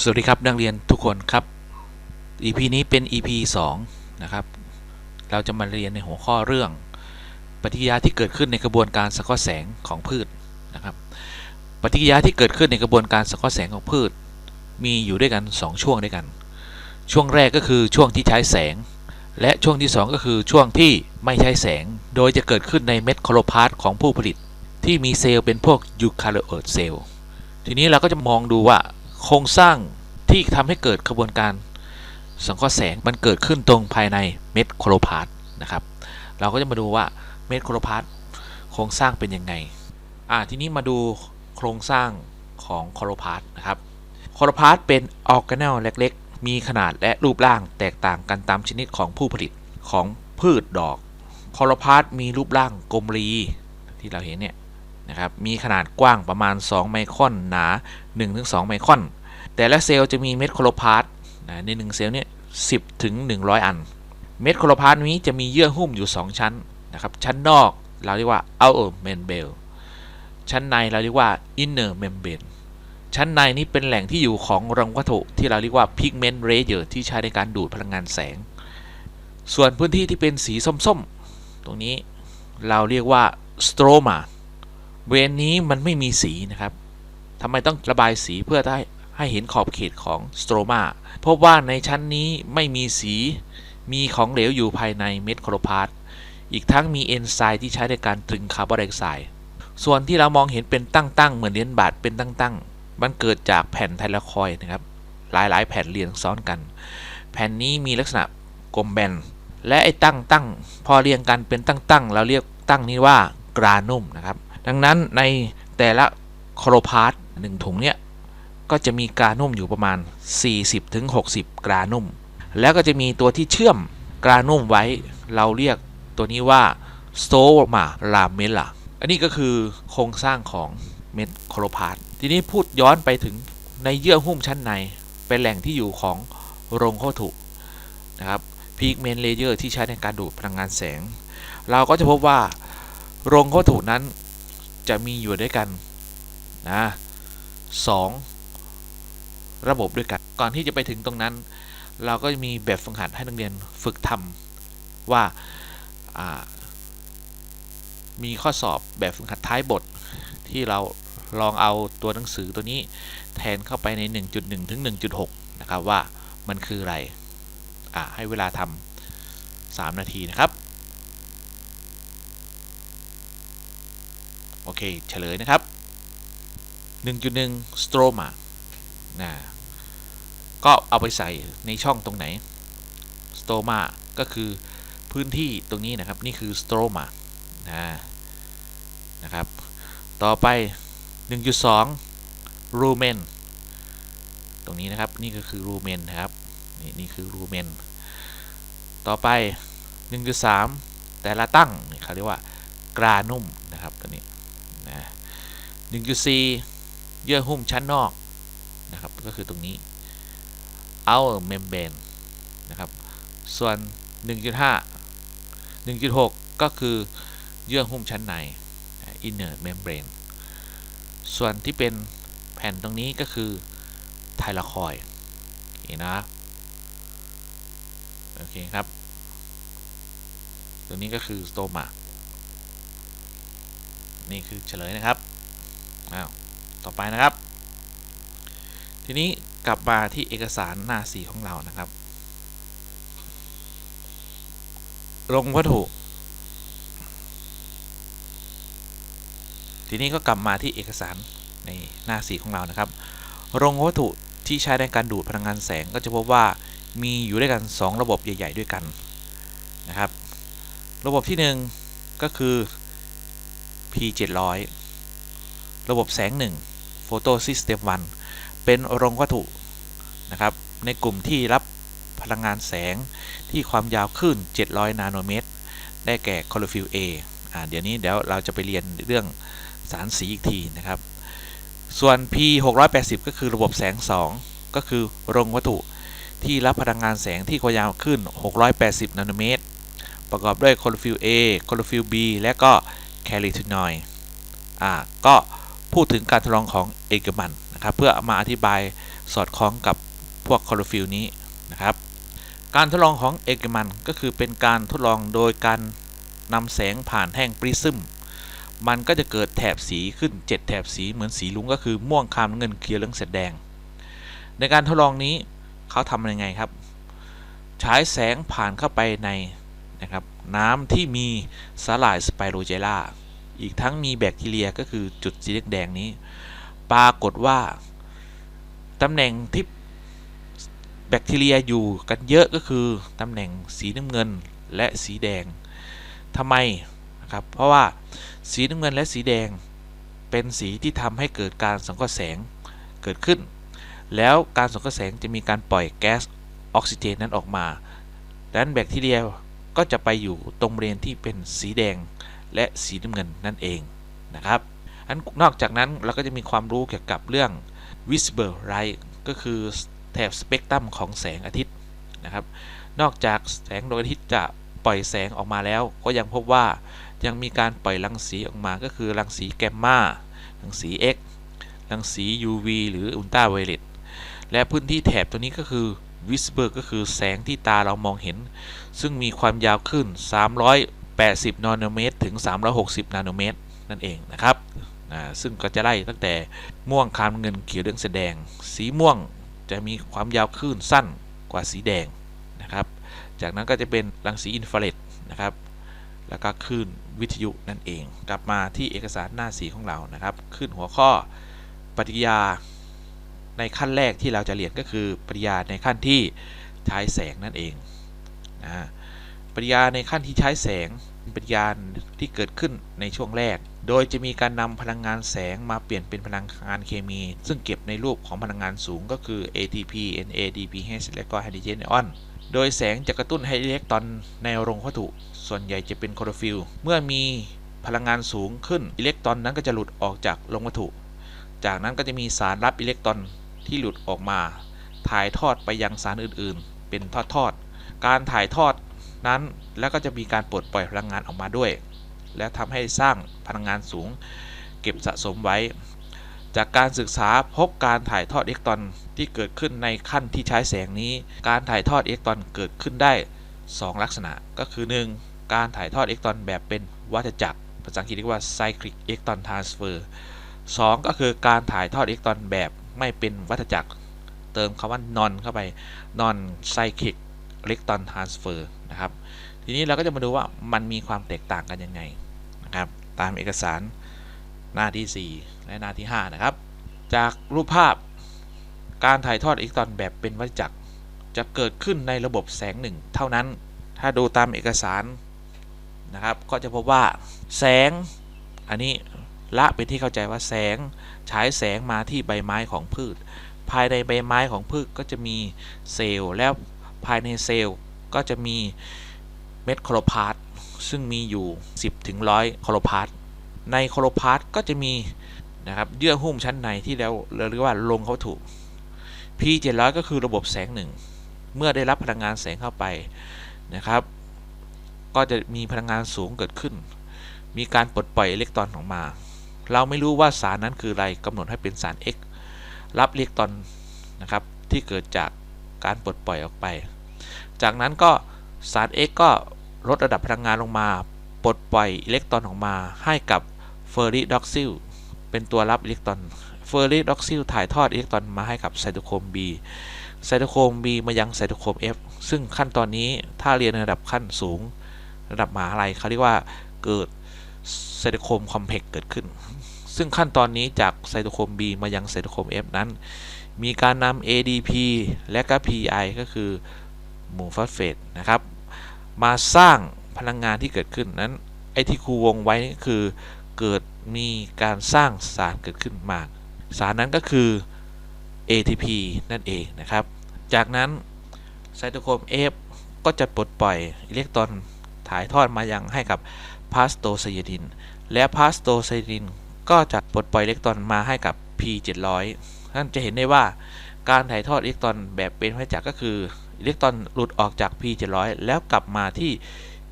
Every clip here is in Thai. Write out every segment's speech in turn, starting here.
สวัสดีครับนักเรียนทุกคนครับ EP นี้เป็น EP 2 นะครับ เราจะมาเรียนในหัวข้อเรื่อง ปฏิกิริยาที่เกิดขึ้นในกระบวนการสังเคราะห์แสงของพืชนะครับ ปฏิกิริยาที่เกิดขึ้นในกระบวนการสังเคราะห์แสงของพืช มีอยู่ด้วยกัน 2 ช่วงด้วยกัน ช่วงแรกก็คือช่วงที่ใช้แสง และช่วงที่ 2 ก็คือช่วงที่ไม่ใช้แสง โดยจะเกิดขึ้นในเม็ดโคโลพาสของผู้ผลิต ที่มีเซลล์เป็นพวกยูคาริโอตเซลล์ทีนี้เราก็จะมองดูว่า โครงสร้างที่ทำให้เกิดกระบวนการสังเคราะห์แสงมันเกิดขึ้นตรงภายในเม็ดโคโพาสนะครับ เราก็จะมาดูว่าเม็ดโคโพาสโครงสร้างเป็นยังไงอ่าทีนี้มาดูโครงสร้างของโคโพาสนะครับโคโพาสเป็นออร์แกเนลเล็ก ๆ มีขนาดและรูปร่างแตกต่างกันตามชนิดของผู้ผลิตของพืชดอกโคโพาสมีรูปร่างกลมรีที่เราเห็นเนี่ย นะครับมีขนาดกว้างประมาณ 2 ไมครอนหนา 1-2 ไมครอน แต่ละเซลล์จะมีเม็ดโคโลพาสนะใน1เซลล์เนี่ย10ถึง100 อัน เม็ดโคโลพาสนี้จะมีเยื่อหุ้มอยู่ 2 ชั้นนะครับชั้นนอกเราเรียกว่า outer membrane ชั้นในเราเรียกว่า inner membrane ชั้นในนี้เป็นแหล่งที่อยู่ของรังวัตถุที่เราเรียกว่า pigment layer ที่ใช้ในการดูดพลังงานแสง ส่วนพื้นที่ที่เป็นสีส้มๆ ตรงนี้เราเรียกว่า stroma เวนนี้มันไม่มีสีนะครับทำไมต้องระบายสีเพื่อให้ให้เห็นขอบเขตของสโตรมาพบว่าในชั้นนี้ไม่มีสีมีของเหลวอยู่ภายในเม็ดโครพาสอีกทั้งมีเอนไซม์ที่ใช้ในการตรึงคาร์บอนไดออกไซด์ส่วนที่เรามองเห็นเป็นตั้งๆเหมือนเหรียญบาทเป็นตั้งๆ มันเกิดจากแผ่นไทลคอยนะครับ หลายๆ แผ่นเรียงซ้อนกัน แผ่นนี้มีลักษณะกลมแบน และไอ้ตั้งๆ พอเรียงกันเป็นตั้งๆ เราเรียกตั้งนี้ว่ากรานุ่มนะครับ ดังนั้นในแต่ละโครพาร์ตหนึ่งถุงเนี่ยก็จะมีกรานุ่มอยู่ประมาณ 40-60 กรานุ่ม แล้วก็จะมีตัวที่เชื่อมกรานุ่มไว้ เราเรียกตัวนี้ว่าโตมาลาเมล่าอันนี้ก็คือโครงสร้างของเม็ดโครพาร์ตทีนี้พูดย้อนไปถึงในเยื่อหุ้มชั้นใน เป็นแหล่งที่อยู่ของโรงโคถุนะครับพีกเมนเลเยอร์ที่ใช้ในการดูดพลังงานแสง เราก็จะพบว่าโรงโคถุนั้น จะมีอยู่ด้วยกันนะสองระบบด้วยกัน ก่อนที่จะไปถึงตรงนั้น เราก็มีแบบฝึกหัดให้นักเรียนฝึกทำว่ามีข้อสอบแบบฝึกหัดท้ายบทที่เราลองเอาตัวหนังสือตัวนี้แทนเข้าไปใน 1.1 ถึง 1.6 นะครับว่ามันคืออะไรให้เวลาทำ3นาทีนะครับโอ เคเฉลยนะครับ 1.1 stroma นะก็เอาไปใส่ในช่องตรงไหน stroma ก็คือพื้นที่ตรงนี้นะครับ นี่คือ stroma นะนะครับ ต่อไป 1.2 rumen ตรงนี้นะครับ นี่ก็คือ rumen นะครับ นี่นี่คือ rumen ต่อไป 1.3 แต่ละตั้งเขาเรียกว่ากรานุ่มนะครับตัวนี้ 1.4 เยื่อหุ้มชั้นนอกนะครับ ก็คือตรงนี้ outer membrane นะครับ ส่วน 1.5 1.6 ก็คือเยื่อหุ้มชั้นใน inner membrane ส่วนที่เป็นแผ่นตรงนี้ก็คือไทลคอยนี่นะโอเคครับตัวนี้ก็คือสโตมา นี่คือเฉลยนะครับ อ้าวต่อไปนะครับ ทีนี้กลับมาที่เอกสารหน้าสีของเรานะครับ ลงวัตถุ ทีนี้ก็กลับมาที่เอกสารในหน้าสีของเรานะครับโรงวัตถุที่ใช้ในการดูดพลังงานแสงก็จะพบว่ามีอยู่ด้วยกัน 2 ระบบใหญ่ ๆ ด้วยกันนะครับ ระบบที่ 1 ก็คือ P700 ระบบแสง1 Photo System 1 เป็นโรงวัตถุนะครับในกลุ่มที่รับพลังงานแสงที่ความยาวคลื่น 700 นาโนเมตร ได้แก่คลอโรฟิล A อ่าเดี๋ยวนี้เดี๋ยวเราจะไปเรียนเรื่องสารสีอีกทีนะครับ ส่วน P 680 ก็คือระบบแสง 2 ก็คือโรงวัตถุที่รับพลังงานแสงที่ความยาวคลื่น680 นาโนเมตร ประกอบด้วยคลอโรฟิล A คลอโรฟิล B และก็แคลิทูนอยอ่าก็ พูดถึงการทดลองของเอกมันนะครับเพื่อมาอธิบายสอดคล้องกับพวกคลอโรฟิลนี้นะครับการทดลองของเอกมันก็คือเป็นการทดลองโดยการนำแสงผ่านแท่งปริซึมมันก็จะเกิดแถบสีขึ้น 7 แถบสีเหมือนสีลุงก็คือม่วงคามเงินเขียวเหลืองแสดแดง ในการทดลองนี้เขาทำยังไงครับฉายแสงผ่านเข้าไปในนะครับน้ำที่มีสาหร่ายสไปโรเจล่า อีกทั้งมีแบคทีเรียก็คือจุดสีแดงนี้ ปรากฏว่าตำแหน่งที่แบคทีเรียอยู่กันเยอะก็คือตำแหน่งสีน้ำเงินและสีแดงทำไมนะครับ เพราะว่าสีน้ำเงินและสีแดงเป็นสีที่ทำให้เกิดการสังเคราะห์แสงเกิดขึ้น แล้วการสังเคราะห์แสงจะมีการปล่อยแก๊สออกซิเจนนั้นออกมาดังนั้นแบคทีเรียก็จะไปอยู่ตรงบริเวณที่เป็นสีแดง และสีน้ำเงินนั่นเองนะครับอันนอกจากนั้นเราก็จะมีความรู้เกี่ยวกับเรื่อง visible light ก็คือแถบสเปกตรัมของแสงอาทิตย์นะครับ นอกจากแสงดวงอาทิตย์จะปล่อยแสงออกมาแล้ว ก็ยังพบว่ายังมีการปล่อยรังสีออกมาก็คือรังสีแกมมารังสี X รังสี UV หรืออุลตราไวโอเลตและพื้นที่แถบตัวนี้ก็คือ visible ก็คือแสงที่ตาเรามองเห็น ซึ่งมีความยาวขึ้น 380 นาโนเมตร ถึง 360 นาโนเมตร นั่นเองนะครับซึ่งก็จะไล่ตั้งแต่ม่วงคามเงินเขียวเหลืองแสดง สีม่วงจะมีความยาวคลื่นสั้นกว่าสีแดงนะครับ จากนั้นก็จะเป็นรังสีอินฟราเรดนะครับ แล้วก็คลื่นวิทยุนั่นเอง กลับมาที่เอกสารหน้าสีของเรานะครับ ขึ้นหัวข้อปฏิกิริยาในขั้นแรกที่เราจะเรียนก็คือปฏิกิริยาในขั้นที่ใช้แสงนั่นเองนะปฏิกิริยาในขั้นที่ใช้แสง เป็นยาที่เกิดขึ้นในช่วงแรก โดยจะมีการนำพลังงานแสงมาเปลี่ยนเป็นพลังงานเคมี ซึ่งเก็บในรูปของพลังงานสูงก็คือ ATP NADPH และก็ไฮโดรเจนไอออน โดยแสงจะกระตุ้นให้อิเล็กตรอนในโรงวัตถุ ส่วนใหญ่จะเป็นโคลอโรฟิลเมื่อมีพลังงานสูงขึ้นอิเล็กตรอนนั้นก็จะหลุดออกจากโรงวัตถุ จากนั้นก็จะมีสารรับอิเล็กตรอนที่หลุดออกมา ถ่ายทอดไปยังสารอื่นๆ เป็นทอดๆ การถ่ายทอด นั้น แล้วก็จะมีการปลดปล่อยพลังงานออกมาด้วย และทำให้สร้างพลังงานสูง เก็บสะสมไว้ จากการศึกษาพบการถ่ายทอดอิเล็กตรอนที่เกิดขึ้นในขั้นที่ใช้แสงนี้ การถ่ายทอดอิเล็กตรอนเกิดขึ้นได้ 2 ลักษณะก็คือ 1. การถ่ายทอดอิเล็กตรอนแบบเป็นวัฏจักร ภาษาอังกฤษเรียกว่า cyclic electron transfer 2 ก็คือการถ่ายทอดอิเล็กตรอนแบบไม่เป็นวัฏจักร เติมคำว่า non เข้าไป non cyclic electron transfer นะครับ ทีนี้เราก็จะมาดูว่ามันมีความแตกต่างกันยังไงนะครับ ตามเอกสารหน้าที่ 4 และหน้าที่ 5 นะครับ จากรูปภาพการถ่ายทอดอิเล็กตรอนแบบเป็นวัฏจักรจะเกิดขึ้นในระบบแสงหนึ่งเท่านั้น ถ้าดูตามเอกสารนะครับ ก็จะพบว่าแสง อันนี้ละเป็นที่เข้าใจว่าแสงฉายแสงมาที่ใบไม้ของพืช ภายในใบไม้ของพืชก็จะมีเซลล์แล้ว ภายในเซลล์ก็จะมีเม็ดโคลพาสซึ่งมีอยู่ 10ถึง100โคลพาสในโคลพาสก็จะมีนะครับเยื่อหุ้มชั้นในที่แล้วเราเรียกว่าลงเขาถูก P700 ก็คือระบบแสงหนึ่งเมื่อได้รับพลังงานแสงเข้าไปนะครับ ก็จะมีพลังงานสูงเกิดขึ้น มีการปลดปล่อยอิเล็กตรอนออกมา เราไม่รู้ว่าสารนั้นคืออะไรกำหนดให้เป็นสาร X รับอิเล็กตรอนนะครับที่เกิดจากการปลดปล่อยออกไป จากนั้นก็สาร X ก็ลดระดับพลังงานลงมา ปลดปล่อยอิเล็กตรอนออกมาให้กับเฟอร์ริด็อกซิลเป็นตัวรับอิเล็กตรอน เฟอร์ริด็อกซิลถ่ายทอดอิเล็กตรอนมาให้กับไซโตโครม B ไซโตโครม B มายังไซโตโครม F ซึ่งขั้นตอนนี้ถ้าเรียนในระดับขั้นสูง ระดับมหาลัยเขาเรียกว่าเกิดไซโตโครมคอมเพล็กเกิดขึ้น ซึ่งขั้นตอนนี้จากไซโตโครม B มายังไซโตโครม F นั้น มีการนำ ADP และก็ PI ก็คือ หมู่ฟอสเฟตนะครับ มาสร้างพลังงานที่เกิดขึ้นนั้นไอ้ที่ครูวงไว้นี่คือเกิดมีการสร้างสารเกิดขึ้นมา สารนั้นก็คือ ATP นั่นเองนะครับ จากนั้นไซโตโครม F ก็จะปลดปล่อยอิเล็กตรอนถ่ายทอดมายังให้กับพาสโตไซยดิน และพาสโตไซยดินก็จะปลดปล่อยอิเล็กตรอนมาให้กับ P700 ท่านจะเห็นได้ว่าการถ่ายทอดอิเล็กตรอนแบบเป็นวัฏจักรก็คือ อิเล็กตรอนหลุดออกจาก P700 แล้วกลับมาที่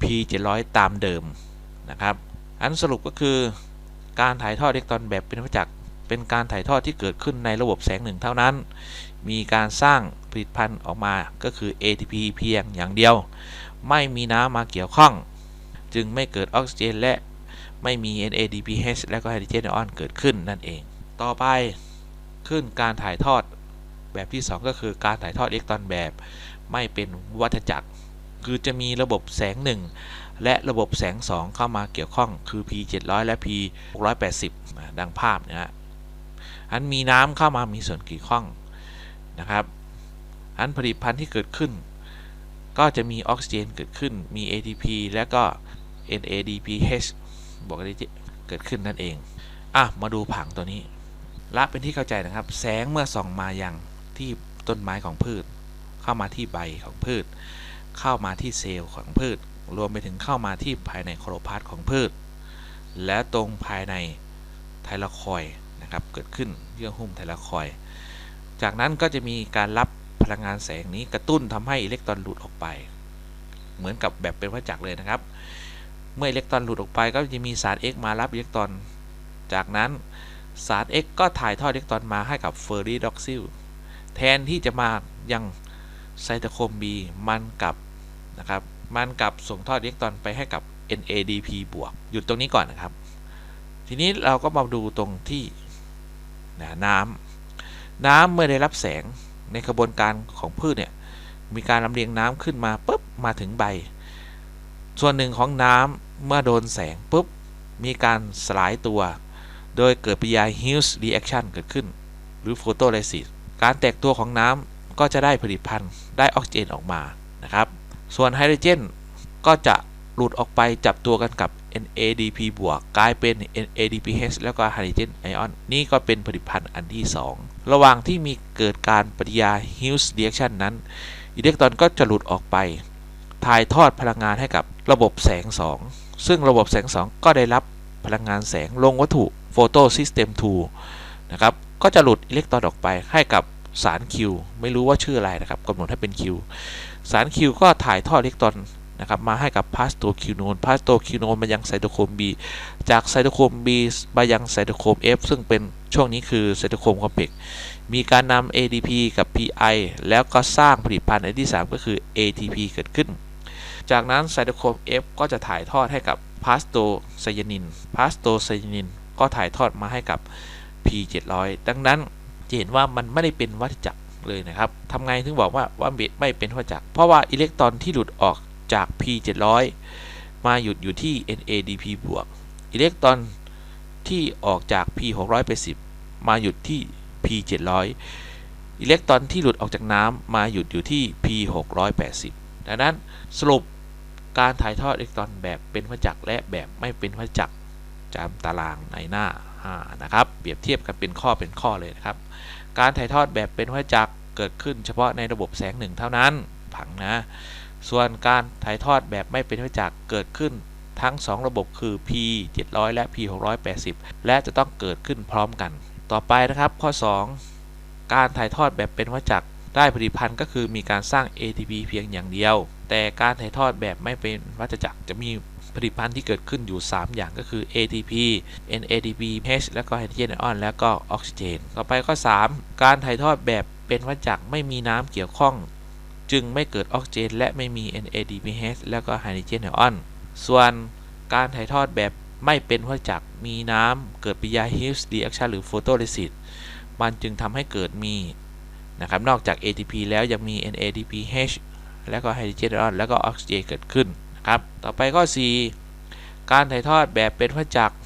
P700 ตามเดิมนะครับ อันสรุปก็คือ การถ่ายทอดอิเล็กตรอนแบบเป็นวัฏจักรเป็นการถ่ายทอดที่เกิดขึ้นในระบบแสงหนึ่งเท่านั้น มีการสร้างผลิตภัณฑ์ออกมาก็คือ ATP เพียงอย่างเดียว ไม่มีน้ำมาเกี่ยวข้อง จึงไม่เกิดออกซิเจนและไม่มี NADPH และก็ไฮโดรเจนไอออนเกิดขึ้นนั่นเอง ต่อไปขึ้นการถ่ายทอดแบบที่ 2 ก็คือการถ่ายทอดอิเล็กตรอนแบบ ไม่เป็นวัฏจักร คือจะมีระบบแสง 1 และระบบแสง 2 เข้ามาเกี่ยวข้องคือ P 700 และ P 680 ดังภาพนะฮะอันมีน้ำเข้ามามีส่วนเกี่ยวข้องนะครับ อันผลิตภัณฑ์ที่เกิดขึ้น ก็จะมีออกซิเจนเกิดขึ้นมี ATP และก็ NADPH บอกกันที่เกิดขึ้นนั่นเอง อะ มาดูผังตัวนี้ละเป็นที่เข้าใจนะครับ แสงเมื่อส่องมายังที่ต้นไม้ของพืช เข้ามาที่ใบของพืช เข้ามาที่เซลล์ของพืช รวมไปถึงเข้ามาที่ภายในโคโลพาสของพืช และตรงภายในไทลาคอยนะครับเกิดขึ้นเยื่อหุ้มไทลาคอย จากนั้นก็จะมีการรับพลังงานแสงนี้กระตุ้นทำให้อิเล็กตรอนหลุดออกไป เหมือนกับแบบเป็นวัฏจักรเลยนะครับ เมื่ออิเล็กตรอนหลุดออกไปก็จะมีสาร X มารับอิเล็กตรอน จากนั้นสาร X ก็ถ่ายทอดอิเล็กตรอนมาให้กับเฟอร์ริดอกซิลแทนที่จะมายัง ไซโตโครม B มันกับนะครับมันกับส่งทอดอิเล็กตรอนไปให้กับ NADP บวกหยุดตรงนี้ก่อนนะครับ ทีนี้เราก็มาดูตรงที่น้ำน้ำเมื่อได้รับแสงในกระบวนการของพืชเนี่ยมีการลำเลียงน้ำขึ้นมาปุ๊บมาถึงใบ ส่วนหนึ่งของน้ำเมื่อโดนแสงปุ๊บมีการสลายตัว โดยเกิดปฏิกิริยา Hughes reaction เกิดขึ้น หรือ photolysis การแตกตัวของน้ำ ก็จะได้ผลิตภัณฑ์ได้ออกซิเจนออกมานะครับ ส่วนไฮโดรเจนก็จะหลุดออกไปจับตัวกันกับ NADP บวกกลายเป็น NADPH แล้วก็ไฮโดรเจนไอออนนี่ก็เป็นผลิตภัณฑ์อันที่ 2 ระหว่างที่มีเกิดการปฏิกิริยา Hughes reaction นั้นอิเล็กตรอนก็จะหลุดออกไป ถ่ายทอดพลังงานให้กับระบบแสง 2 ซึ่งระบบแสง 2 ก็ได้รับพลังงานแสงลงวัตถุ Photo System 2นะครับก็จะหลุดอิเล็กตรอนออกไปให้กับ สาร Q ไม่รู้ว่าชื่ออะไรนะครับกำหนดให้เป็น Q สาร Q ก็ถ่ายทอดอิเล็กตรอนนะครับมาให้กับพาสโตคิวโนนพาสโตคิวโนนมายังไซโตโครม B จากไซโตโครม B มายังไซโตโครม F ซึ่งเป็นช่วงนี้คือไซโตโครมคอมเพล็กซ์มีการนำ ADP กับ PI แล้วก็สร้างผลิตภัณฑ์อันที่ 3 ก็คือ ATP เกิดขึ้น จากนั้นไซโตโครม F ก็จะถ่ายทอดให้กับพาสโตไซยานินพาสโตไซยานินก็ถ่ายทอดมาให้กับ P700 ดังนั้น จะเห็นว่ามันไม่ได้เป็นวัฏจักรเลยนะครับทำไงถึงบอกว่าว่าไม่เป็นวัฏจักร เพราะว่าอิเล็กตรอนที่หลุดออกจาก P700 มาหยุดอยู่ที่ NADP บวก อิเล็กตรอนที่ออกจาก P680 มาหยุดที่ P700 อิเล็กตรอนที่หลุดออกจากน้ำมาหยุดอยู่ที่ P680 ดังนั้นสรุปการถ่ายทอดอิเล็กตรอนแบบเป็นวัฏจักรและแบบไม่เป็นวัฏจักรจำตารางในหน้า นะครับ เปรียบเทียบกันเป็นข้อเป็นข้อเลยนะครับ การถ่ายทอดแบบเป็นวัฏจักรเกิดขึ้นเฉพาะในระบบแสงหนึ่งเท่านั้น ผังนะ ส่วนการถ่ายทอดแบบไม่เป็นวัฏจักรเกิดขึ้นทั้ง 2 ระบบคือ P 700 และ P 680 และจะต้องเกิดขึ้นพร้อมกัน ต่อไปนะครับข้อ 2 การถ่ายทอดแบบเป็นวัฏจักรได้ผลิตภัณฑ์ก็คือมีการสร้าง ATP เพียงอย่างเดียว แต่การถ่ายทอดแบบไม่เป็นวัฏจักรจะมี ผลิตภัณฑ์ที่เกิดขึ้นอยู่ 3 อย่างก็คือ ATP NADP H แล้วก็ไฮโดรเจนไอออน แล้วก็ออกซิเจน ต่อไปข้อ 3 การถ่ายทอดแบบเป็นวัฏจักรไม่มีน้ำเกี่ยวข้อง จึงไม่เกิดออกซิเจน และไม่มี NADPH แล้วก็ไฮโดรเจนไอออน ส่วนการถ่ายทอดแบบไม่เป็นวัฏจักรมีน้ำเกิดปฏิกิริยา Hughes reaction หรือ photolysis มันจึงทำให้เกิดมีนะครับนอกจาก ATP แล้วยังมี NADPH แล้วก็ไฮโดรเจนไอออน แล้วก็ออกซิเจนเกิดขึ้น ครับ ต่อไปข้อ 4 การถ่ายทอดแบบเป็นวัฏจักร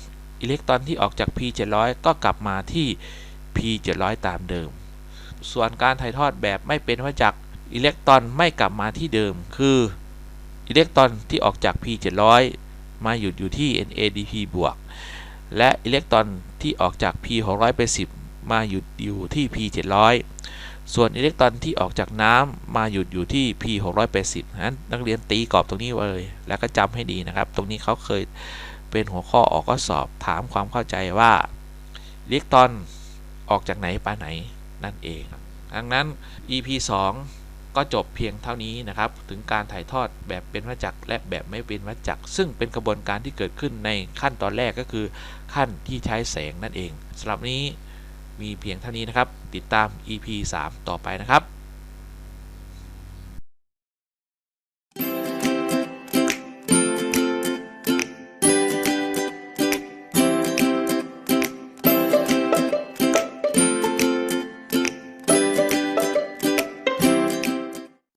อิเล็กตรอนที่ออกจาก P700 ก็กลับมาที่ P700 ตามเดิม ส่วนการถ่ายทอดแบบไม่เป็นวัฏจักรอิเล็กตรอนไม่กลับมาที่เดิม คืออิเล็กตรอนที่ออกจาก P700 มาหยุดอยู่ที่ NADP บวก และอิเล็กตรอนที่ออกจาก P680 มาหยุดอยู่ที่ P700 ส่วนอิเล็กตรอนที่ออกจากน้ำมาหยุดอยู่ที่ P680 นั้นนักเรียนตีกรอบตรงนี้ไว้เลย แล้วก็จำให้ดีนะครับ ตรงนี้เขาเคยเป็นหัวข้อออกข้อสอบถามความเข้าใจว่าอิเล็กตรอนออกจากไหนไปไหนนั่นเอง ดังนั้น EP 2 ก็จบเพียงเท่านี้นะครับ ถึงการถ่ายทอดแบบเป็นวัจักรและแบบไม่เป็นวัจักรซึ่งเป็นกระบวนการที่เกิดขึ้นในขั้นตอนแรกก็คือขั้นที่ใช้แสงนั่นเองสำหรับนี้ มีเพียงเท่านี้นะครับ ติดตาม EP 3 ต่อไปนะครับ